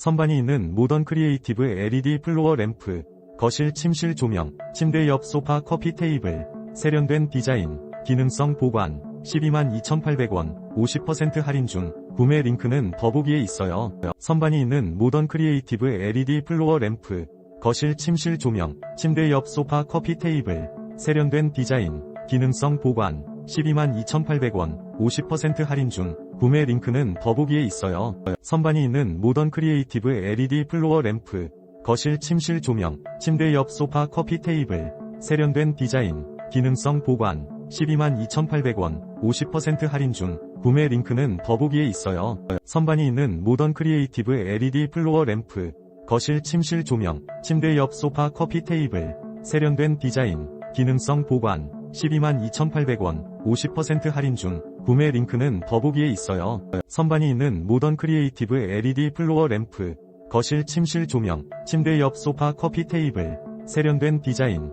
선반이 있는 모던 크리에이티브 LED 플로어 램프, 거실 침실 조명, 침대 옆 소파 커피 테이블, 세련된 디자인, 기능성 보관, 122,800원, 50% 할인 중, 구매 링크는 더보기에 있어요. 선반이 있는 모던 크리에이티브 LED 플로어 램프, 거실 침실 조명, 침대 옆 소파 커피 테이블, 세련된 디자인, 기능성 보관, 122,800원, 50% 할인 중, 구매 링크는 더보기에 있어요. 선반이 있는 모던 크리에이티브 LED 플로어 램프, 거실 침실 조명, 침대 옆 소파 커피 테이블, 세련된 디자인, 기능성 보관, 122,800원, 50% 할인 중, 구매 링크는 더보기에 있어요. 선반이 있는 모던 크리에이티브 LED 플로어 램프, 거실 침실 조명, 침대 옆 소파 커피 테이블, 세련된 디자인, 기능성 보관, 122,800원, 50% 할인 중, 구매 링크는 더보기에 있어요. 선반이 있는 모던 크리에이티브 LED 플로어 램프, 거실 침실 조명, 침대 옆 소파 커피 테이블, 세련된 디자인,